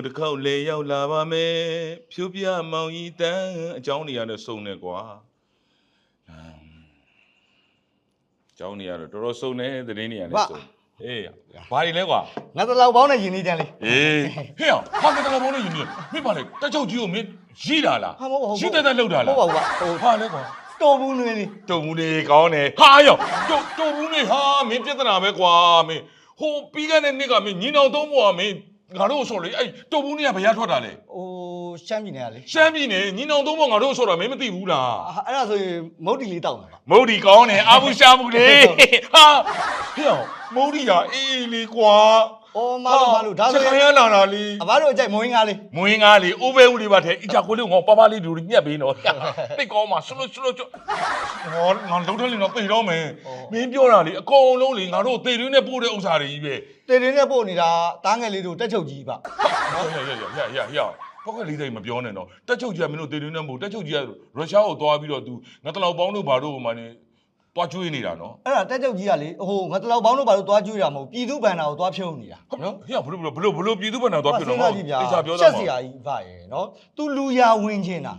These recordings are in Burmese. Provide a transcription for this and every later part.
ကိုတစ်ခေါက်လေရောက်လာပါမယ်ဖြိုးပြမောင်ကြီးတန်းအကြောင်းနေရာနဲ့စုံနေကွာအမ်အကြောင်းနေရာတော့တော်တော်စုံနေသတင်းနေရာနဲ့စုံအေးဘာတွေလဲကွာငါတလောက်ပေါင်းနဲ့ယင်နေကြလေအေးဟဲ့ဟာကတည်းကဘောလို့ယူနေမင်းပါလေတက်ချုပ်ကြီးကိုမင်းရီးတာလားဟာမဟုတ်ပါဘူးရှိတဲ့တဲ့လောက်တာလားဟုတ်ပါဘူးကွာဟိုဟာလဲကွာတော်ဘူးနွေးလေးတုံမှုနေကောင်းတယ်ဟာယောတုံတုံမှုနေဟာမင်းပြဿနာပဲကွာမင်းဟိုပြီးခဲ့တဲ့နေ့ကမင်းညီနောင်သုံးဘောကမင်း ငါတို့ဆိုလေအဲ့တုံမှုနေကဘယ်ရထွက်တာလဲဟိုရှမ်းပြည်နယ်ကလေရှမ်းပြည်နယ်ညီနောင်သုံးဘောငါတို့ဆိုတာမင်းမသိဘူးလားအာအဲ့ဒါဆိုရင်မုတ်တီလေးတောက်မှာပါမုတ်ဒီကောင်းတယ်အာဘူးရှာဘူးလေဟာဟဲ့အောင်မုတ်ဒီကအေးအေးလေးကွာ အော်မလို့မလို့ဒါဆိုစရခိုင်င်းရလာတာလေအဘတို့အကြိုက်မွေးငါလေးမွေးငါလေအိုးပဲဦးလေးပါထဲအကြကိုလေးငေါပပလေးဒူညက်ပေးနော်တိတ်ကောင်းမှာဆွလို့ဆွလို့ကျွဟောငါလုံးထလင်းတော့ပြေတော့မယ်မင်းပြောတာလေအကုန်လုံးလေငါတို့သေတွင်းနဲ့ပို့တဲ့ဥစ္စာတွေကြီးပဲတေတင်းနဲ့ပို့နေတာတားငယ်လေးတို့တက်ချုပ်ကြီးပါဟဲ့ဟဲ့ဟဲ့ဟဲ့ဟဲ့ဟဲ့ဘောက်ကလေးတိုင်းမပြောနဲ့တော့တက်ချုပ်ကြီးကမင်းတို့သေတွင်းနဲ့မို့တက်ချုပ်ကြီးကရုရှားကိုသွားပြီးတော့ तू ငါတလောက်ပေါင်းတို့ဘာတို့ဟိုမှာနေ သွားကျွေးနေတာနော်အဲ့ဒါတက်ချုပ်ကြီးကလေဟိုငါတလောက်ပေါင်းတို့ဘာလို့သွားကျွေးတာမဟုတ်ပြည်သူဘန်နာကိုသွားဖြုံးနေတာနော်ဟဲ့ဘလို့ဘလို့ဘလို့ပြည်သူဘက်နဲ့သွားပြစဉ်းတော့စားကြည့်ဗျာတေချာပြောရှတာက်စရာကြီးဗရဲ့နော်သူလူရဝင်ချင်တာ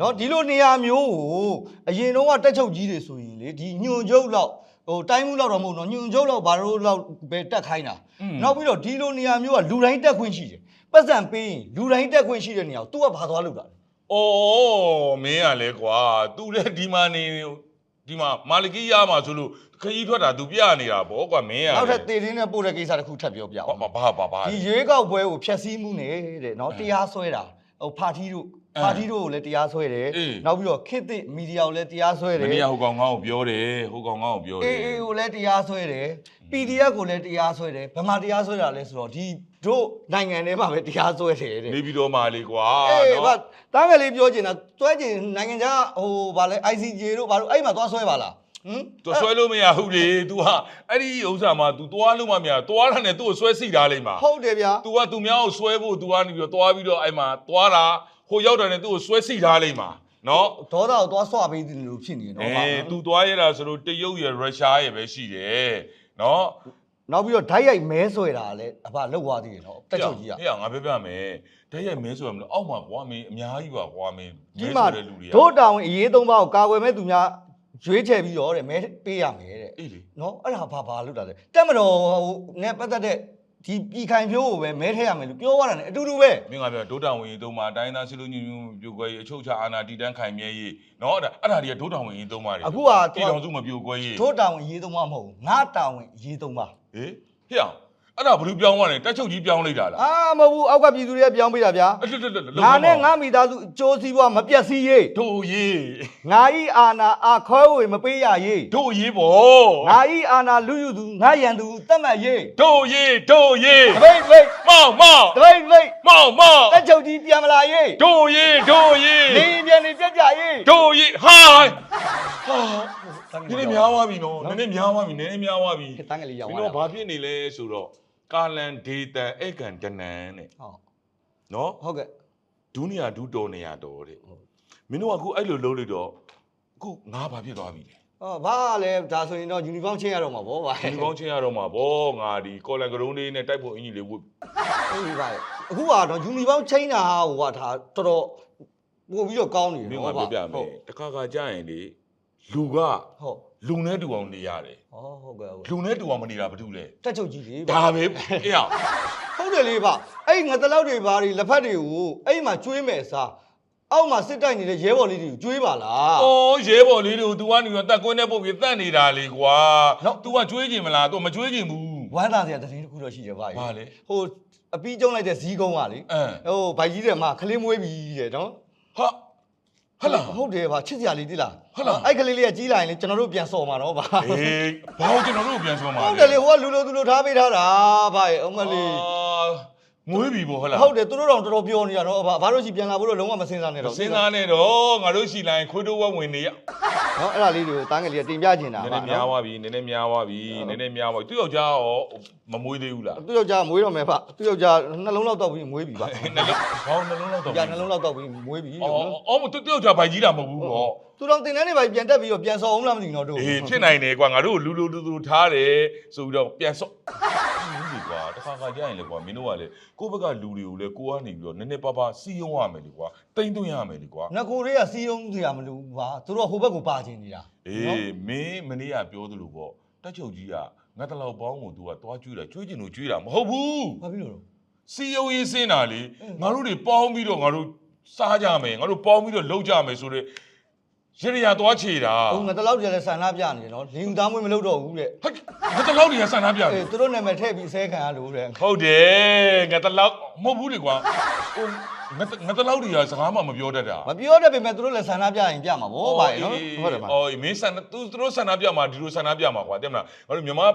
နော်ဒီလိုနေရာမျိုးကိုအရင်တော့ကတက်ချုပ်ကြီးတွေဆိုရင်လေဒီညွန်ကျုပ်လောက်ဟိုတိုင်းမှုလောက်တော့မဟုတ်တော့ညွန်ကျုပ်လောက်ဘာလို့လောက်ပဲတက်ခိုင်းတာနောက်ပြီးတော့ဒီလိုနေရာမျိုးကလူတိုင်းတက်ခွင့်ရှိတယ်ပတ်စံပေးရင်လူတိုင်းတက်ခွင့်ရှိတဲ့နေရာကို तू ကဘာသွားလုပ်တာလဲအော်မင်းကလည်းကွာ तू လည်းဒီမှာနေ ဒီမှာမာလကီးရမှာဆိုလို့ခကြီးထွက်တာ तू ပြနေတာဗောကွာမင်းကနောက်ထပ်တေတင်းနဲ့ပို့တဲ့ကိစ္စတစ်ခုထပ်ပြောပြအောင်ဘာဘာဘာဘာဒီရွေးကောက်ပွဲကိုဖျက်ဆီးမှုနဲ့တဲ့နော်တရားစွဲတာဟိုပါတီတို့အဲပါတီတို့ကိုလည်းတရားစွဲတယ်အေးနောက်ပြီးတော့ခေတ်သစ်မီဒီယာကိုလည်းတရားစွဲမတယ်င်းကဟိုကောင်ငါ့ကိုပြောတယ်ဟိုကောင်ငါ့ကိုပြောတယ်အေးအေးကိုလည်းတရားစွဲတယ် PDF ကိုလည်းတရားစွဲတယ်ဘယ်မှာတရားစွဲတာလဲဆိုတော့ဒီ တို့နိုင်ငံထဲမှာပဲတရားစွဲတယ်တဲ့ နေပြီးတော့မှလေကွာ အေးဘာ နော် တားငယ်လေးပြောချင်တာတွဲချင်နိုင်ငံခြားဟိုဗာလဲ ICJ တို့ဘာလို့အဲ့မှာသွားဆွဲပါလားဟမ် သူဆွဲလို့မရဘူးလေ तू ဟာအဲ့ဒီဥစ္စာမှာ तू သွားလို့မမရသွားတာနဲ့သူ့ကိုဆွဲစီထားလိမ့်မှာ ဟုတ်တယ်ဗျာ तू ကသူများကိုဆွဲဖို့ तू ကနေပြီးတော့သွားပြီးတော့အဲ့မှာသွားတာဟိုရောက်တာနဲ့သူ့ကိုဆွဲစီထားလိမ့်မှာနော် ဒေါသကိုသွားဆွပေးတယ်လို့ဖြစ်နေတယ် အဲ နော်ဗျာ तू သွားရတာဆိုလို့တရုတ်ရယ်ရုရှားရယ်ပဲရှိတယ်နော် နောက်ပြီးတော့ဓာတ်ရိုက်မဲဆွဲတာလည်းအဖလောက်သွားသေးတယ်နော်တက်ချုပ်ကြီးကဟေ့ငါပြောပြမယ်တရက်မင်းဆိုရမလို့အောက်မှာကွာမင်းအများကြီးပါကွာမင်းဒီမှာမဲဆိုတဲ့လူတွေကတို့တောင်အရေးသုံးပါးကိုကာကွယ်မဲ့သူများရွေးချယ်ပြီးတော့တဲ့မဲပေးရမယ်တဲ့အေးလေနော်အဲ့ဒါဘာဘာလုပ်တာလဲတက်မတော်ဟိုနဲ့ပတ်သက်တဲ့ ဒီပြည်ခိုင်ဖြိုးကိုပဲမဲထည့်ရမယ်လို့ပြောရတာ ਨੇ အတူတူပဲမင်းကပြောဒုတောင်ဝင်ရေးသုံးပါအတိုင်းသားစီလို့ညညပြိုကွဲရေးအချုပ်ချာအာဏာတည်တန်းခိုင်မြဲရေးနော်အဲ့ဒါအဲ့ဒါတွေကဒုတောင်ဝင်ရေးသုံးပါတယ်အခုကပြည်တော်စုမပြိုကွဲရေးတို့တောင်အရေးသုံးပါမဟုတ်ဘူးငါတောင်အရေးသုံးပါဟေးဟေ့အောင် အဲ့ဒါဘယ်လိုပြောင်းသွားလဲတက်ချုပ်ကြီးပြောင်းလိုက်တာလားအာမဟုတ်ဘူးအောက်ကပြည်သူတွေကပြောင်းပေးတာဗျာအဲ့တက်တက်တက်ငါနဲ့ငါမိသားစုအကျိုးစီးပွားမပြတ်စည်းရေးတို့ရေးငါဤအာနာအာခွဲဝေမပေးရရေးတို့ရေးပေါ့ငါဤအာနာလူယူသူငါရန်သူတတ်မှတ်ရေးတို့ရေးတို့ရေးတပိတ်ပိတ်မောင်မောင်တပိတ်ပိတ်မောင်မောင်တက်ချုပ်ကြီးပြန်မလာရေးတို့ရေးတို့ရေးနေပြန်နေပြက်ကြရေးတို့ရေးဟာဟာနည်းနည်းများသွားပြီနော်နည်းနည်းများသွားပြီနည်းနည်းများသွားပြီတန်းကလေးရောက်မသွားင်းတို့ဘာဖြစ်နေလဲဆိုတော့ ကာလန်ဒေတန်ဧကန်ဒနန်တဲ့ဟုတ်နော်ဟုတ်ကဲ့ဒုနီယာဒုတော်နေရတော်တဲ့မင်းတို့ကအခုအဲ့လိုလုပ်လိုက်တော့အခုငါဘာဖြစ်သွားပြီလဲဟောဘာလဲဒါဆိုရင်တော့ယူနီဖောင်းချင်းရတော့မှာဗောဗျာဒီကောင်းချင်းရတော့မှာဗောငါဒီကော်လန်ကရုံးလေးနဲ့တိုက်ဖို့အင်ကြီးလေးဝတ်ဟုတ်ပြီဗျာအခုကတော့ယူနီဖောင်းချင်းတာဟိုကဒါတော်တော်ပို့ပြီးတော့ကောင်းနေမတယ်င်းကနော်ပြောပြမယ်တခါခါကြာရင်လေလူကဟုတ် လူနဲ့တူအောင်နေရတယ် ဟောဟုတ်ကဲ့ဟုတ်ကဲ့ လူနဲ့တူအောင်မနေတာဘာလို့လဲ တက်ချုပ်ကြီးလေဗျာ ဒါပဲအေးအောင် ဟုတ်တယ်လေဗျအဲ့ငါတလောက်တွေဘာတွေလက်ဖက်တွေကိုအဲ့မှာကျွေးမယ်စားအောက်မှာစစ်တိုက်နေတဲ့ရဲဘော်လေးတွေကိုကျွေးပါလား အော်ရဲဘော်လေးတွေကို तू ကနေတော့တက်ကွင်းနဲ့ပုတ်ပြီးတတ်နေတာလေကွာ နော် तू ကကြွေးကြင်မလား तू မကြွေးကြင်ဘူး ဝမ်းသာစရာသတင်းတစ်ခုတော့ရှိတယ်ဗျာ ဘာလဲ ဟိုအပီးကျုံလိုက်တဲ့ဇီးကုန်းကလေ အင်း ဟိုဗိုက်ကြီးတယ်မှာခလေးမွေးပြီတဲ့နော် ဟာ ဟတ်လာဟုတ်တယ်ဗျချစ်စရာလေးတိလားဟုတ်လားအဲ့ကလေးလေးကကြီးလာရင်လေကျွန်တော်တို့ပြန်စော်မှာနော်ဗျာအေးဘာလို့ကျွန်တော်တို့ပြန်ဆုံးမှာဟုတ်တယ်လေဟိုကလူလိုသူလိုထားပေးထားတာဗျာရဲ့အမလေးအာမမွေးပြီပေါ့ဟုတ်လားဟုတ်တယ်သူတို့တော့တော်တော်ပြောနေတာနော်ဘာဘာလို့ရှိပြန်လာဖို့တော့လုံးဝမစင်စားနဲ့တော့စဉ်းစားနေတော့ငါတို့ရှိလိုက်ခွေးတိုးဝက်ဝင်နေရနော်အဲ့ဒါလေးတွေကိုတားငယ်လေးကတင်ပြချင်တာနည်းပါနည်းများနော်သွားပြီနည်းနည်းများသွားပြီနည်းနည်းများသွားပြီသူ့ယောက်ျားရော မမွေးသေးဘူးလားသူ့ယောက်ျားမွေးတော့မယ်ဖသူ့ယောက်ျားနှလုံးလောက်တော့ပြီးမွေးပြီပါနှလုံးဘောင်းနှလုံးလောက်တော့ကြာနှလုံးလောက်တော့ပြီးမွေးပြီအော်အော်မသူ့ယောက်ျားဘိုက်ကြီးတာမဟုတ်ဘူးပေါ့သူတော့တင်တန်းနေပါပြန်တက်ပြီးတော့ပြန်စော်အောင်လားမသိဘူးတော့တို့အေးဖြစ်နိုင်တယ်ကွာငါတို့လူလူတူတူထားတယ်ဆိုပြီးတော့ပြန်ဆော့ဘူးလေကွာတခါခါကြာရင်လေကွာမင်းတို့ကလေကိုယ့်ဘက်ကလူတွေကိုလေကိုကနေပြီးတော့နည်းနည်းပါးပါစီယုံရမယ်လေကွာတိမ့်သွင်းရမယ်လေကွာငကိုတွေကစီးအောင်စရာမလိုဘူးပါသူတို့ကဟိုဘက်ကိုပါချင်နေတာအေးမင်းမနေ့ကပြောသလိုပေါ့တက်ချုပ်ကြီးက ငါတလောက်ပေါင်းကို तू ကသွားကျွေးတာကျွေးချင်လို့ကျွေးတာမဟုတ်ဘူးဘာဖြစ်လို့လဲ စီယုံရေးစင်းတာလေအင်း ငါတို့တွေပေါင်းပြီးတော့ငါတို့စားကြမယ်ငါတို့ပေါင်းပြီးတော့လှုပ်ကြမယ်ဆိုတော့ရရသွားချေတာဟိုငါတလောက်တည်းလဲဆန္ဒပြနေတယ်နော်လင်းသားမွေးမလုပ်တော့ဘူးတဲ့ဟဲ့ငါတလောက်တွေကဆန္ဒပြတယ် အေးသူတို့နာမည်ထည့်ပြီးဆဲခံရလို့တဲ့ဟုတ်တယ်ငါတလောက်မဟုတ်ဘူးလေကွာဟိုငါတငါတလောက်တွေကစကားမှမပြောတတ်တာမပြောတတ်ပေမဲ့သူတို့လည်းဆန္ဒပြရင်ပြမှာဗောပါရနော်ဟုတ်တယ်ပါ အော်မင်းဆန္ဒသူသူတို့ဆန္ဒပြမှာဒီလိုဆန္ဒပြမှာကွာတဲ့မလားငါတို့မြန်မာ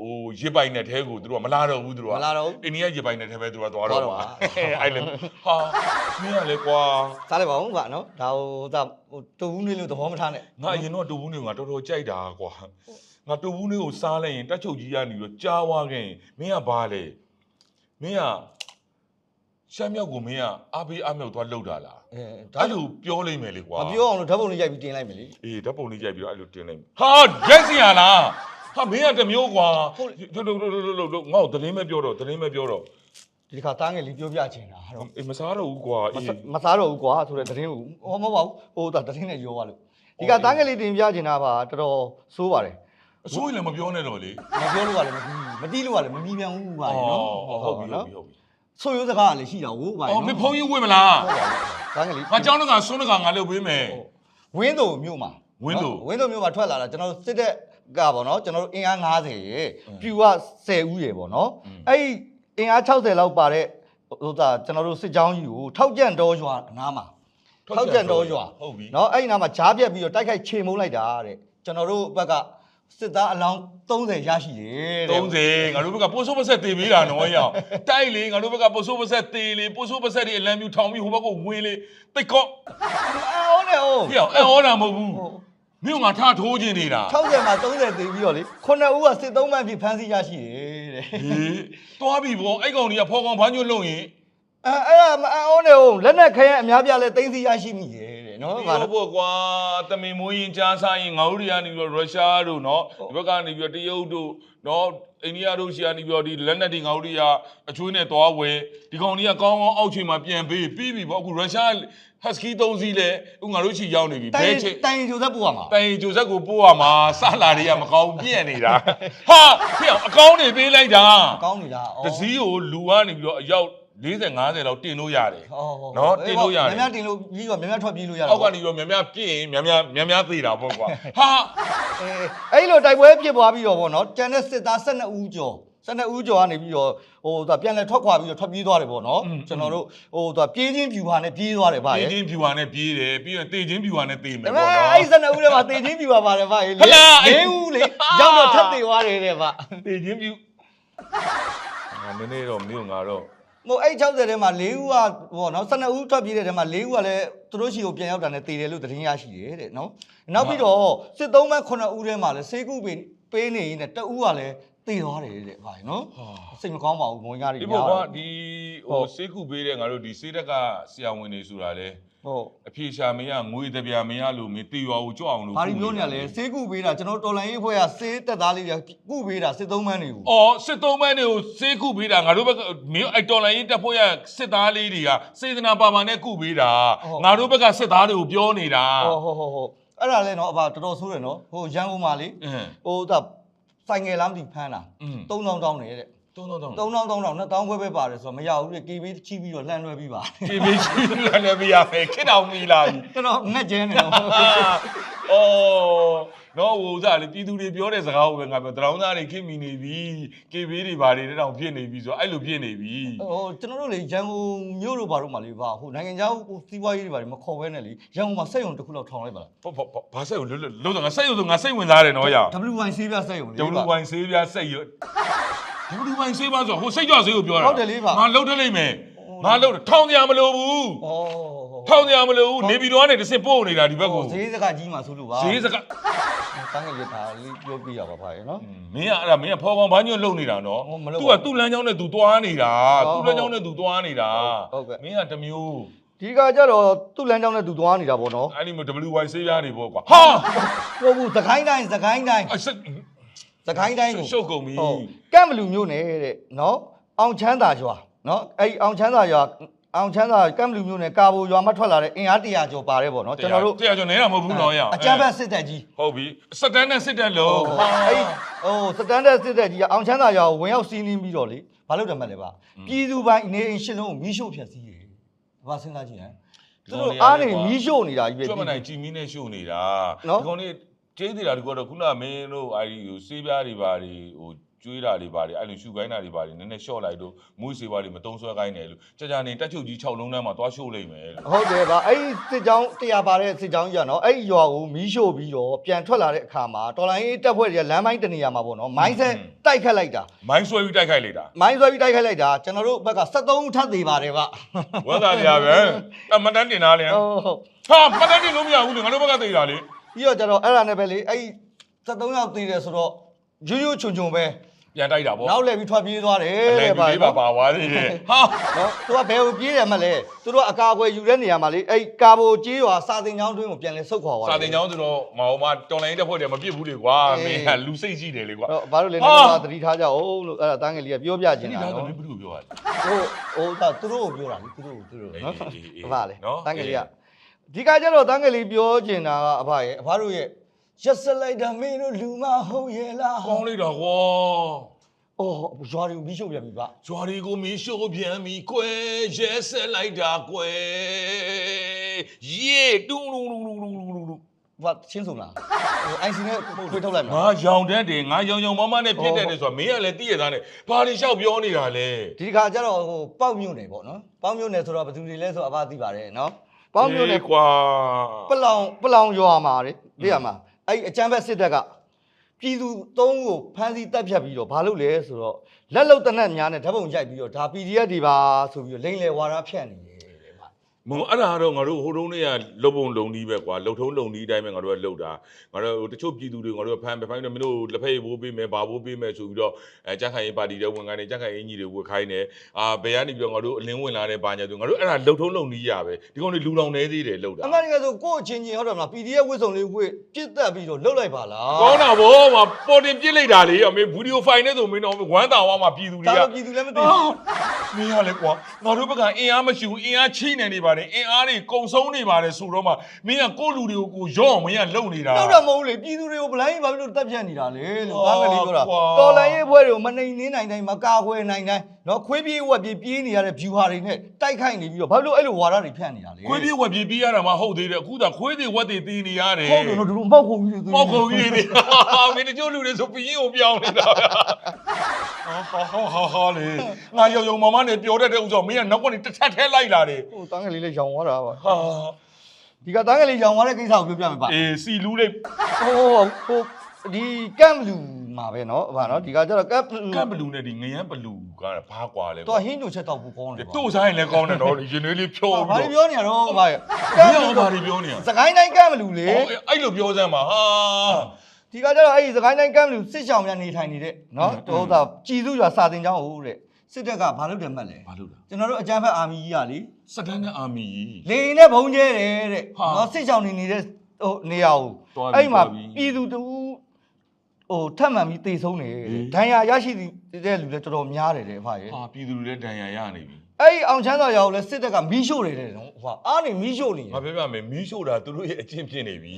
ဟိုရေပိုင်နဲ့ထဲကိုသူတို့ကမလာတော့ဘူးသူတို့ကမလာတော့ဘူးအိန္ဒိယရေပိုင်နဲ့ထဲပဲသူတို့ကသွားတော့သွားတော့ပါပါအဲ့လေဟာမင်းကလေကွာစားလိုက်ပါဦးပါနော်ဒါဟိုဒါဟိုတူဘူးနေလို့သဘောမထားနဲ့ငါအရင်တော့တူဘူးနေကိုငါတော်တော်ကြိုက်တာကွာငါတူဘူးနေကိုစားလိုက်ရင်တက်ချုပ်ကြီးကနေပြီးတော့ကြားဝါခဲ့ရင်မင်းကဘာလဲမင်းကရှမ်းမြောက်ကိုမင်းကအားပေးအားမြောက်သွားလှုပ်တာလားအဲအဲ့လိုပြောလိုက်မယ်လေကွာမပြောအောင်လို့ဓာတ်ပုံလေးရိုက်ပြီးတင်လိုက်မယ်လေအေးဓာတ်ပုံလေးကြိုက်ပြီးတော့အဲ့လိုတင်လိုက်မယ်ဟာရက်စီရလား ဟာမင်းကတစ်မျိုးကွာတို့တို့တို့တို့တို့ငါ့ကိုသတင်းမဲ့ပြောတော့သတင်းမဲ့ပြောတော့ဒီခါတားငယ်လေးပြောပြချင်တာတော့အေးမစားတော့ဘူးကွာအေးမစားတော့ဘူးကွာဆိုတဲ့သတင်းကိုဟောမဟုတ်ပါဘူးဟိုတော့သတင်းနဲ့ရောပါလို့ဒီခါတားငယ်လေးတင်ပြချင်တာပါတော်တော်ဆိုးပါတယ်အဆိုးရင်လည်းမပြောနဲ့တော့လေမပြောလို့ကလည်းမပြီးမတီးလို့ကလည်းမပြီးပြန်ဘူးပါနော်ဟုတ်ပြီဟုတ်ပြီဟုတ်ပြီဆိုရိုးစကားကလည်းရှိတာဟိုပါနော်အော်မဖုံးကြီးဝင်မလားတားငယ်လေးငါကြောင်းတကဆွန်းတကငါလုပ်ပေးမယ်ဝင်းတို့မြို့မှာဝင်းတို့ဝင်းတို့မြို့မှာထွက်လာတာကျွန်တော်စစ်တဲ့ ကပေါ့နော်ကျွန်တော်တို့အင်အား90ရေပြူက10ဦးရေပေါ့နော်အဲ့ဒီအင်အား60လောက်ပါတဲ့ဟိုသာကျွန်တော်တို့စစ်ကြောင်းကြီးကိုထောက်ကြံတော်ရွာနားမှာထောက်ကြံတော်ရွာဟုတ်ပြီနော်အဲ့ဒီနားမှာဂျားပြက်ပြီးတော့တိုက်ခိုက်ချေမုန်းလိုက်တာတဲ့ကျွန်တော်တို့ဘက်ကစစ်သားအလောင်း30ရရှိတယ်တဲ့30ငါတို့ဘက်ကပို့ဆိုးပဆက်တေးပေးတာနော်ရောင်တိုက်လေငါတို့ဘက်ကပို့ဆိုးပဆက်တေးလေပို့ဆိုးပဆက်တွေအလံပြူထောင်ပြီးဟိုဘက်ကဝင်လေတိတ်ကော့အော်နေဟုတ်ပြောအဲ့ဟောတာမဟုတ်ဘူး မင်းကငါထားထိုးခြင်းနေတာ60မှာ30သိပြီးတော့လေ9ဦးကစစ်သုံးမှန်ဖြစ်ဖမ်းဆီးရရှိတယ်တဲ့ဟေးသွားပြီဗောအဲ့ကောင်ကြီးကဖော်ကောင်ဘာညွတ်လုံးရင်အဲအဲ့ဒါမအော်နေဟုတ်လက်နဲ့ခရမ်းအများပြလဲသိသိရရှိမိတယ်တဲ့ နော်ဘာလို့ပေါ့ကွာတမင်မိုးရင်ကြားစားရင်ငါတို့တွေကနေပြီးတော့ရုရှားတို့နော်ဒီဘက်ကနေပြီးတော့တရုတ်တို့နော်အိန္ဒိယတို့ရှီယာနေပြီးတော့ဒီလက်နက်တွေငါတို့တွေကအချွေးနဲ့သွားဝယ်ဒီကောင်တွေကကောင်းကောင်းအောက်ခြေမှာပြန်ပေးပြီးပြီပေါ့အခုရုရှားဟက်စကီ၃စီးလဲဥငါတို့ချီရောက်နေပြီဘယ်ချိန်တိုင်ဂျိုဆက်ပို့ရမှာတိုင်ဂျိုဆက်ကိုပို့ရမှာစလာတွေကမကောင်းပြက်နေတာဟာဖြစ်အောင်အကောင်းတွေပေးလိုက်တာအကောင်းနေတာတစည်းကိုလူကနေပြီးတော့အရောက် 40 50လောက်တင်လို့ရတယ်ဟောဟောနော်တင်လို့ရတယ်များများတင်လို့ပြီးတော့များများထွက်ပြေးလို့ရတယ်အောက်ကနေပြီးတော့များများပြည့်ရင်များများများများသေးတာပေါ့ကွာဟာအဲအဲ့လိုတိုက်ပွဲဖြစ်သွားပြီးတော့ဗောနော်ကျန်တဲ့စစ်သား12ဦးကျော်12ဦးကျော်ကနေပြီးတော့ဟိုသူပြန်လဲထွက်ခွာပြီးတော့ထွက်ပြေးသွားတယ်ဗောနော်ကျွန်တော်တို့ဟိုသူပြေးချင်းဖြူဟာနဲ့ပြေးသွားတယ်ဗျာတေရဲ့ချင်းဖြူဟာနဲ့ပြေးတယ်ပြီးရင်တေချင်းဖြူဟာနဲ့တေမယ်ဒါပေပေါ့မဲ့နော်အဲ့12ဦးထဲမှာတေချင်းဖြူပါပါတယ်ဗျာရဲ့ဟလာအဲ့လေးဦးလေရောက်တော့ထပ်တေသွားတယ်တဲ့ဗျာတေချင်းဖြူငါနည်းနည်းတော့မြို့ငါတော့ ဟိုအဲ့60ထဲမှာ၄ဦးကဟောနော်12ဦးထွက်ပြေးတဲ့ထဲမှာ၄ဦးကလည်းသူတို့ရှိကိုပြန်ရောက်တာနဲ့တေတယ်လို့သတင်းရရှိတယ်တဲ့နော်နောက်ပြီးတော့စစ်သုံးမ9ဦးထဲမှာလည်းစေကုပေးပေးနေရင်တဦးကလည်း တေသွားတယ်တဲ့ဗျာနော်ဟာစိတ်မကောင်းပါဘူးငွေကားတွေဒီများပေါ့ကွာတယ်ဒီဟုဟိုတ်စေးခုပေးတဲ့ငါတို့ဒီစေးတက်ကဆရာဝန်တွေဆိုတာလေဟုတ်အဖြေရှာမရငွေတပြာမရလို့မင်းတေရွာကိုကြောက်အောင်လို့ဘာလို့ပြောနေရလဲစေးကုပေးတာကျွန်တော်တော်လိုင်းရေးဖွဲ့ကစေးတက်သားလေးတွေကုပေးတာစစ်သုံးမန်းတွေကို။အော်စစ်သုံးမန်းတွေကိုစေးခုပေးတာငါတို့ဘက်ကမင်းအဲ့တော်လိုင်းရင်တက်ဖို့ရစစ်သားလေးတွေကစေတနာပါပါနဲ့ခုပေးတာငါတို့ဘက်ကစစ်သားတွေကိုပြောနေတာဟုတ်ဟုတ်ဟုတ်ဟုတ်အဲ့ဒါလည်းနော်အဘတော်တော်ဆိုးတယ်နော်ဟိုရန်ကုန်မှာလေအင်းဟိုဒါ ဆိုင်ငယ်လားမသိဖမ်းတာอืม3000တောင်းတယ်တဲ့တုံးတုံးတုံး3000တောင်းတော့2000ခွဲပဲပါတယ်ဆိုတော့မရဘူးလေ KB ချိပြီးတော့လှမ်းလွှဲပြီးပါကေဘေးချီလည်းမရမယ်ခစ်တော်မီလာပြီကျွန်တော်ငှက်ကျဲနေတော့အော် နော်ဟိုစားလေပြည်သူတွေပြောတဲ့စကားကိုပဲငါပြောတရောင်းသားတွေခင်မိနေပြီကေဘေးတွေဘာတွေတောင်ဖြစ်နေပြီဆိုအဲ့လိုဖြစ်နေပြီဟိုကျွန်တော်တို့လေရန်ကုန်မြို့တို့ဘာတို့မှလေပါဟိုနိုင်ငံခြားဟိုစီးပွားရေးတွေဘာတွေမခေါ်ဘဲနဲ့လေရန်ကုန်မှာစက်ရုံတစ်ခုလောက်ထောင်လိုက်ပါလားဘာဘာဘာဆက်ကိုလွတ်လွတ်လုံးတော့ငါစိတ်ရုံဆိုငါစိတ်ဝင်စားတယ်နော်ရ WY ဆေးပြစက်ရုံလေ WY ဆေးပြစိတ်ရဘလူပိုင်းစေးပါဆိုဟိုစိတ်ကြွစေးကိုပြောတာဟုတ်တယ်လေဗျငါလှုပ်တယ်လိမ့်မယ်ဟုတ်ငါလှုပ်တယ်ထောင်ကြမလို့ဘူးဩ ထောင်ကြမလို့ဘူးနေပြည်တော်ကနေတစ်စင်ပို့နေတာဒီဘက်ကိုဈေးစကကြီးမှာဆိုလို့ပါဈေးစကတန်းငယ်ရထားလေးပြောပြရပါဗျာနော်မင်းကအဲ့ဒါမင်းကဖော်ကောင်ဘာညွန့်လှုပ်နေတာနော်ဟောမလုပ်သူပါကဘူးသူ့လမ်းကြောင်းနဲ့သူသွားနေတာဟုတ်သူ့လမ်းကြောင်းနဲ့သူသွားနေတာဟုတ်ကဲ့မင်းကတစ်မျိုးဒီကကြတော့သူ့လမ်းကြောင်းနဲ့သူသွားနေတာပေါ့နော်အဲ့ဒီမျိုး WY စေးပြားနေပေါ့ကွာဟာဟုတ်ဘူးသခိုင်းတိုင်းသခိုင်းတိုင်းအစက်သခိုင်းတိုင်းကိုရှုပ်ကုန်ပြီဟုတ်ကန့်ဘလူမျိုးနဲ့တဲ့နော်အောင်ချမ်းသာရွာနော်အဲ့ဒီအောင်ချမ်းသာရွာ အောင်ချမ်းသာကန့်ဘလူမျိုးနဲ့ကာဘိုရွာမှာထွက်လာတဲ့အင်အား100ကျော်ပါတယ်ပေါ့နော်ကျွန်တော်တို့တရားကျော်နေတာမဟုတ်ဘူးနော်ရအောင်အကြမ်းဖက်စစ်တပ်ကြီးဟုတ်ပြီစက်တန်းနဲ့စစ်တက်လို့ဟိုအဲ့ဟိုစတန်ဒတ်စစ်တပ်ကြီးကအောင်ချမ်းသာရွာကိုဝင်ရောက်စီးနင်းပြီးတော့လေဘာလို့တယ်မှလဲပါပြည်သူပိုင်းနေအိမ်ရှင်းလုံးကိုမီးရှို့ဖျက်ဆီးတယ်ဘာစဉ်းစားကြည့်ဟမ်သူတို့အားနေမီးရှို့နေတာကြီးပဲကျွတ်မနိုင်ကြည်မီးနဲ့ရှို့နေတာနော်ဒီကောင်လေးကျေးသေးတာဒီကတော့ခုနမင်းတို့အဲ့ဒီဟိုစေးပြားတွေပါတွေဟို ကျွေးတာတွေပါတွေအဲ့လိုရှူခိုင်းတာတွေပါတွေနည်းနည်းရှော့လိုက်တော့မွေးစေးပါတွေမတုံးဆွဲခိုင်းတယ်လို့ကြာကြာနေတက်ချုပ်ကြီး6လုံးတန်းမှာသွားရှို့လိုက်မယ်လို့ဟုတ်တယ်ဗျအဲ့ဒီစစ်ကြောင်းတရားပါတဲ့စစ်ကြောင်းကြီးကနော်အဲ့ဒီရွာကိုမီးရှို့ပြီးတော့ပြန်ထွက်လာတဲ့အခါမှာတော်လိုင်းရေးတပ်ဖွဲ့တွေကလမ်းပိုင်းတနေရာမှာပေါ့နော်မိုင်းဆက်တိုက်ခတ်လိုက်တာမိုင်းဆွဲပြီးတိုက်ခိုက်လိုက်တာမိုင်းဆွဲပြီးတိုက်ခတ်လိုက်တာကျွန်တော်တို့ဘက်က73ထပ်သေးပါတယ်ဗျဝမ်းသာကြပဲအမတန်းတင်သားလေဟုတ်ဟုတ်ဟာမတန်းတင်လို့မရဘူးလေငါတို့ဘက်ကသိတာလေပြီးတော့ကျတော့အဲ့ဒါနဲ့ပဲလေအဲ့ဒီ73ယောက်သေးတယ်ဆိုတော့ရွရွချွန်ချွန်ပဲ ပြန်တိုက်တာဗောနောက်လဲပြီးထွက်ပြေးသွားတယ်အလဲတဲ့ပြီးလေးပါပါသွားသေးတယ်ဟာနော်သူကဘယ်ကိုပြေးတယ်မလဲသူတို့ကအကာအကွယ်ယူတဲ့နေရာမှာလေအဲ့ကာဘိုကြေးရွာစာတင်ကျောင်းတွင်းကိုပြန်လဲဆုတ်ခွာသွားတယ်စာတင်ကျောင်းဆိုတော့မအောင်မတော်လိုင်းတက်ဖွဲ့တယ်မပြစ်ဘူးလေကွာအေးမင်းကလူစိတ်ရှိတယ်လေကွာတော့ဘာလို့လဲဟာနေမှာသတိထားကြအောင်လို့အဲ့ဒါတန်းငယ်လေးကပြောပြချင်ဒီတာလားနော်မင်းဘယ်လိုပြောရလဲဟိုဟိုဒါသူတို့ကိုပြောတာလေသူတို့ကိုသူတို့ကိုနော်အေးအေးအေးအဖလေနော်တန်းငယ်လေးကအေးဒီကကြတော့တန်းငယ်လေးပြောချင်တာကအဖရဲ့အဖတို့ရဲ့ ရက်စလိုက်တာမင်းတို့လူမဟုတ်ရဲ့လားကောင်းလိုက်တာကွာအော်ရွာတွေကိုပြီးရှုပ်ပြန်ပြီဗျဂျွာရီကိုမင်းရှိုးပြန်ပြီကွယ်ရဲဆက်လိုက်တာကွယ်ယေတူလူလူလူလူလူလူဘာချင်းဆုံးလားဟို IC နဲ့ခွေထုတ်လိုက်မှာငါရောင်တန်းတယ်ငါရောင်ရောင်မမနဲ့ပြစ်တယ်တယ်ဆိုတာမင်းကလည်းသိရသားနဲ့ဘာတွေလျှောက်ပြောနေတာလဲဒီကကြတော့ဟိုပေါက်မြို့နယ်ပေါ့နော်ပေါက်မြို့နယ်ဆိုတော့ဘယ်သူတွေလဲဆိုတော့အဖသိပါတယ်နော်ပေါက်မြို့နယ်ကွာ ပလောင်ပလောင်ရွာမှာလေသိရမှာ အဲ့ဒီအချမ်းဘက်စစ်တပ်ကပြည်သူသုံးကိုဖမ်းဆီးတပ်ဖြတ်ပြီးတော့ဘာလုပ်လဲဆိုတော့လက်လုံတနက်များနဲ့ဓာတ်ပုံရိုက်ပြီးတော့ဒါ PDF တွေပါဆိုပြီးတော့လိန်လေဝါဒဖြန့်နေတယ်တဲ့ဗျ မဟုတ်အဲ့ဒါတော့ငါတို့ဟိုတုန်းတွေကလုံပုံလုံနီးပဲကွာလုံထုံးလုံနီးအတိုင်းပဲငါတို့ကလုံတာငါတို့ဟိုတချို့ပြည်သူတွေငါတို့ကဖမ်းပဲဖမ်းပြီးတော့မင်းတို့လက်ဖက်ရည်ဘိုးပေးမယ်ဘာဘိုးပေးမယ်ဆိုပြီးတော့အဲကြက်ခိုင်ရေးပါတီတွေဝင်ကနေကြက်ခိုင်ရေးညီတွေဝတ်ခိုင်းတယ်အာဘယ်ကနေပြီးတော့ငါတို့အလင်းဝင်လာတဲ့ဘာညာဆိုငါတို့အဲ့ဒါလုံထုံးလုံနီးရပဲဒီကောင်တွေလူလောင်နေသေးတယ်လုံတာအမှန်တကယ်ဆိုကိုယ့်အချင်းချင်းဟုတ်တယ်မလား PDF ဝစ်စုံလေးဝစ်ပြစ်တက်ပြီးတော့လှုပ်လိုက်ပါလားကောင်းတာဗောမပေါ်တင်ပြစ်လိုက်တာလေအမေဗီဒီယိုဖိုင်နဲ့ဆိုမင်းတော့ဝမ်းတာဝါမှာပြည်သူတွေဒါကတော့ပြည်သူလည်းမသိအာဘူးမင်းရလေကွာငါတို့ဘက်ကအင်အားမရှိဘူးအင်အားချိနေနေပါတယ်အင်အားတွေကုံဆုံးနေပါတယ်ဆိုတော့မှမင်းကကိုယ့်လူတွေကိုကိုရော့အောင်မင်းကလုံနေတာ တော့တော့မဟုတ်လေပြည်သူတွေကိုဗလိုင်းဘာဖြစ်လို့တက်ဖြတ်နေတာလဲလို့အော်ဘာကလေးပြောတာကွာ တော်လိုင်းရေးဘွဲတွေကိုမနှိမ်နှင်းနိုင်တိုင်းမကာခွဲနိုင်တိုင်းနော်ခွေးပြေးဝက်ပြေးပြေးနေရတဲ့ view ဟာတွေနဲ့တိုက်ခိုက်နေပြီးတော့ဘာလို့အဲ့လိုဝါဒတွေဖြန့်နေတာလဲခွေးပြေးဝက်ပြေးပြေးရတာမှဟုတ်သေးတယ်အခုသာခွေးတွေဝက်တွေတီးနေရတယ်ဟုတ်တယ်နော်တို့မောက်ခုံကြီးတွေပေါက်ကုန်ကြီးတွေ မင်းတို့ကျိုးလူတွေဆိုပြင်းကိုပြောင်းနေတာ ဟာဟာဟာဟာလေငါရုံရုံမမနဲ့ပြောတတ်တဲ့ဥစ္စာမင်းကနောက်ကနေတစ်ထပ်ထဲလိုက်လာတယ်ဟိုတန်းကလေးလေးရောင်သွားတာပါဟာဒီကတန်းကလေးရောင်သွားတဲ့ကိစ္စကိုပြောပြမယ်ပါအေးစီလူးလေးဟိုဟိုဒီကမ်လူမှာပဲနော်ဗာနော်ဒီကကျတော့ကမ်လူကမ်ဘလူးနဲ့ဒီငရမ်းဘလူးကဘာကွာလဲတော့ဟင်းညိုချက်တော့ပူကောင်းတယ်တို့ဆိုင်လည်းကောင်းတယ်တော့ရင်နွေးလေးဖြောဘာပြီးတွေပြောနေရတော့ဗာဘယ်အောင်ဘာတွေပြောနေရစကိုင်းတိုင်းကမ်လူလေအဲ့လိုပြောစမ်းပါဟာ ဒီကကျတော့အဲ့ဒီစကိုင်းတိုင်းကမ်လူစစ်ဆောင်များနေထိုင်နေတဲ့နော်တော့ဒါကြည်စုရွာစာတင်ကျောင်းဟုတ်တဲ့စစ်တပ်ကဘာလုပ်တယ်မှတ်လဲဘာလို့လဲကျွန်တော်တို့အကြမ်းဖက်အာမီကြီးကလေစတန်နဲ့အာမီလေရင်နဲ့ဘုံကျဲတယ်တဲ့ဟာနော်စစ်ဆောင်နေနေတဲ့ဟိုနေရာကိုသွားပြီအဲ့မှာသွားပြီပြည်သူတူဟိုထပ်မှန်ပြီးတေဆုံးနေတယ်ဟေးဒဏ်ရာရရှိတဲ့လူလည်းတော်တော်များတယ်တဲ့ဖာရဲ့ဟာပြည်သူတွေလည်းဒဏ်ရာရနေပြီ အဲ့ဒီအောင်ချမ်းသာရောက်လဲစစ်တပ်ကမီးရှို့တယ်တဲ့နော်ဟိုအားနေမီးရှို့နေငါပြောပြမယ်မီးရှို့တာသူတို့ရဲ့အချင်းဖြစ်နေပြီ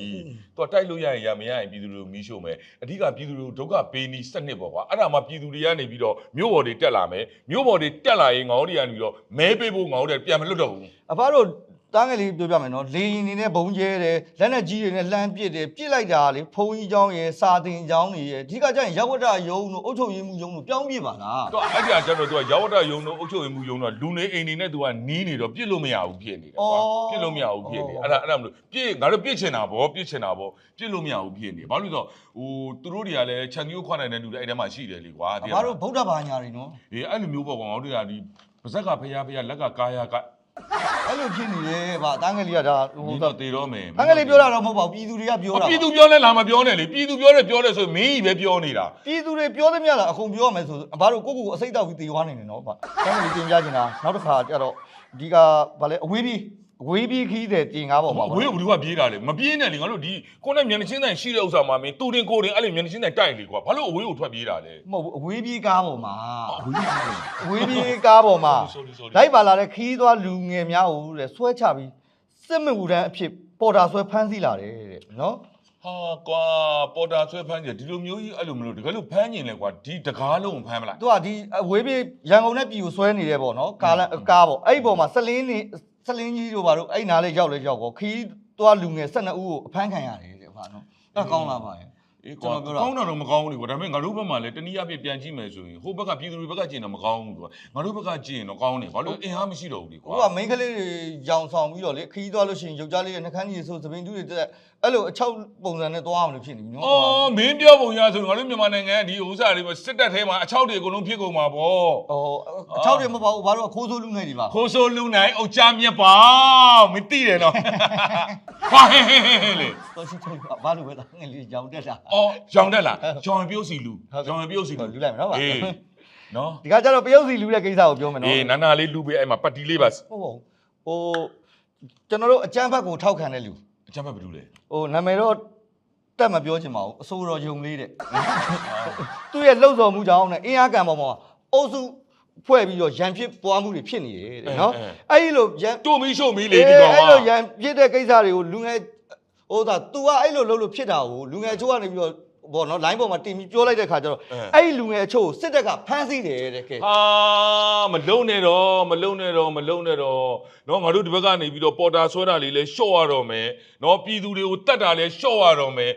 သူကတိုက်လို့ရရင်ရမရရင်ပြည်သူတွေကိုမီးရှို့မယ်အဓိကပြည်သူတွေကိုဒုက္ခပေးနီးစနစ်ပေါ့ကွာအဲ့ဒါမှပြည်သူတွေကနေပြီးတော့မြို့ပေါ်တွေတက်လာမယ်မြို့ပေါ်တွေတက်လာရင်ငေါတွေကနေပြီးတော့မဲပေးဖို့ငေါတွေပြန်မလွတ်တော့ဘူးအဖတို့ တားငယ်လေးပြောပြမယ်နော်လေရင်နေနဲ့ဘုံကျဲတယ်လက်နဲ့ကြီးတွေနဲ့လှမ်းပစ်တယ်ပစ်လိုက်တာလေဖုံကြီးเจ้าရယ်စာတင်เจ้าတွေရယ်ဒီကကျရင်ရပ်ဝတ္တယုံတို့အုတ်ချုပ်ရင်းမှုယုံတို့ပြောင်းပြပါလား တော့အဲ့ဒီအကျတော့သူကရောက်ဝတ္တယုံတို့အုပ်ချုပ်ရေးမှုယုံတော့လူနေအိမ်နေနဲ့သူကနီးနေတော့ပြစ်လို့မရဘူးဖြစ်နေတယ်ကွာပြစ်လို့မရဘူးဖြစ်နေအဲ့ဒါအဲ့ဒါမလို့ပြစ်ငါတို့ပြစ်ချင်တာဗောပြစ်ချင်တာဗောပြစ်လို့မရဘူးဖြစ်နေဘာလို့လဲဆိုတော့ဟိုသူတို့တွေကလည်းခြံကြီးကိုခွာနိုင်တဲ့လူတွေအဲ့ထဲမှာရှိတယ်လေကွာ အဘတို့ဗုဒ္ဓဘာညာတွေနော် အေးအဲ့လိုမျိုးပေါ့ကွာငါတို့ကဒီပါဇက်ကဖျားဖျားလက်ကကာယာက အဲ့လိုဖြစ်နေတယ်ဗျတားငယ်လေးကဒါဟိုဒီတာတော့တေတော့မယ်းငယ်လေးပြောတာတော့မဟုတ်ပါဘူးပြည်သူတွေကပြောတာပြည်သူပြောလဲလာမပြောနဲ့လေပြည်သူပြောတယ်ပြောတယ်ဆိုမင်းကြီးပဲပြောနေတာပြည်သူတွေပြောသမျှလားအကုန်ပြောရမယ်ဆိုအဘတို့ကိုယ့်ကိုယ်ကိုအစိတ်တောက်ပြီးတေသွားနေတယ်နော်ဗျတားငယ်လေးတင်ပြချင်တာနောက်တစ်ခါကျတော့ဒီကဗာလဲအဝေးပြေး အဝေးပြေးခီးတဲ့တင်ကားပေါ်မှာဝေးဘယ်သူကပြေးတာလဲမပြေးနဲ့လေငါတို့ဒီကိုနဲ့မျက်နှာချင်းတိုင်းရှိတဲ့ဥစ္စာမှာမင်းတူတင်ကိုတင်အဲ့လိုမျက်နှာချင်းတိုင်းတိုက်လေကွာဘာလို့အဝေးကိုထွက်ပြေးတာလဲ မဟုတ်ဘူးအဝေးပြေးကားပေါ်မှာဝေးပြေးတယ်အဝေးပြေးကားပေါ်မှာ sorry sorry လိုက်ပါလာတဲ့ခီးသွားလူငယ်များကိုတဲ့ဆွဲချပြီးစစ်မှုထမ်းအဖြစ်ပေါ်တာဆွဲဖမ်းဆီးလာတယ်တဲ့နော်ဟာကွာပေါ်တာဆွဲဖမ်းကြဒီလိုမျိုးကြီးအဲ့လိုမလို့တကယ်လို့ဖမ်းကျင်လဲကွာဒီတကားလုံးကိုဖမ်းမလား သူကဒီအဝေးပြေးရန်ကုန်နဲ့ပြည်ကိုဆွဲနေတယ်ပေါ့နော်ကားလမ်းကားပေါ့အဲ့ဒီပေါ်မှာဆလင်းနေ ဆလင်းကြီးတို့ဘာလို့အဲ့နားလေးရောက်လဲရောက်ကောခီးသွားလူငယ်12ဦးကိုအဖမ်းခံရတယ်တဲ့ဗျာနော်အဲ့ဒါကောင်းလာပါရဲ့ အေးကျွန်ကွာတော်ပြောတာ ကောင်းတာတော့မကောင်းဘူးလေကွာဒါပေမဲ့ငါတို့ဘက်မှာလည်းတနည်းအားဖြင့်ပြန်ကြည့်မယ်ဆိုရင်ဟိုဘက်ကပြည်သူတွေဘက်ကကြည့်ရင်တော့မကောင်းဘူးကွာငါတို့ဘက်ကကြည့်ရင်တော့ကောင်းတယ်ဘာလို့အင်အားမရှိတော့ဘူးလေကွာဟိုကမိန်းကလေးတွေရောင်ဆောင်ပြီးတော့လေခီးသွားလို့ရှိရင်ယောက်ျားလေးရဲ့နှကန်းကြီးဆိုသပင်တူးတွေတက်အဲ့လိုအချောက်ပုံစံနဲ့သွားအောင်လို့ဖြစ်နေပြီနော်အော်မင်းပြောပုံရဆိုရင်ငါတို့မြန်မာနိုင်ငံဒီဥစ္စာတွေမှာစစ်တပ်ထဲမှာအချောက်တွေအကုန်လုံးဖြစ်ကုန်မှာပေါ့ ဟိုအချောက်တွေမပေါ့ဘာလို့ခိုးဆိုးလူငယ်တွေပါခိုးဆိုးလူနိုင်အုတ်ချမြက်ပါမင်းသိတယ်နော်ဟာဟဲဟဲဟဲလေ တော့ရှိတယ်ဘာလို့ပဲလားငယ်လေးရောင်တက်တာအော်ရောင်တက်လားရောင်ပြုတ်စီလူဟုတ်ကဲ့ရောင်ပြုတ်စီလူလူလိုက်မယ်နော်ဗျာအေးနော်ဒီကကြတော့ပရုပ်စီလူတဲ့ကိစ္စကိုပြောမယ်နော်အေးနာနာလေးလူပေးအဲ့မှာပတ်တီလေးပါဟုတ်ပါဘူးဟိုကျွန်တော်တို့အကြမ်းဖက်ကိုထောက်ခံတဲ့လူအချမ်းဘက်ဘယ်လိုလဲဟိုနာမည်တော့တက်မပြောချင်ပါဘူးအစိုးရယုံလေးတဲ့သူ့ရဲ့လှုပ်ဆော်မှုကြောင့်နဲ့အင်းအားကံပေါ်မှာအုပ်စုဖွဲ့ပြီးတော့ရန်ဖြစ်ပွားမှုတွေဖြစ်နေတယ်တဲ့နော်အဲ့ဒီလိုရန်တို့မီးရှို့မီးလေဒီကောင်ကအဲ့လိုရန်ဖြစ်တဲ့ကိစ္စတွေကိုလူငယ် ဟိုသာ तू ကအဲ့လိုလှုပ်လို့ဖြစ်တာကိုလူငယ်အချို့ကနေပြီးတော့ဘောနော် line ပေါ်မှာတင်ပြီးပြောလိုက်တဲ့ခါကျတော့အဲ့ဒီလူငယ်အချို့ကိုစစ်တပ်ကဖမ်းဆီးတယ်တဲ့ကဲဟာမလုံနဲ့တော့မလုံနဲ့တော့မလုံနဲ့တော့နော်ငါတို့ဒီဘက်ကနေပြီးတော့ပေါ်တာဆွဲတာလေးလဲရှော့ရတော့မယ်နော်ပြည်သူတွေကိုတတ်တာလဲရှော့ရတော့မယ်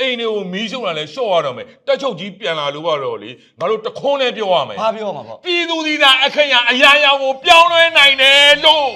အိမ်တွေကိုမီးရှို့တာလဲရှော့ရတော့မယ်တက်ချုပ်ကြီးပြန်လာလို့ကတော့လေငါတို့တခွန်းနဲ့ပြောရမယ်ဘာပြောမှာပေါ့ပြည်သူဒီသာအခရာအရာရာကိုပြောင်းလဲနိုင်တယ်လို့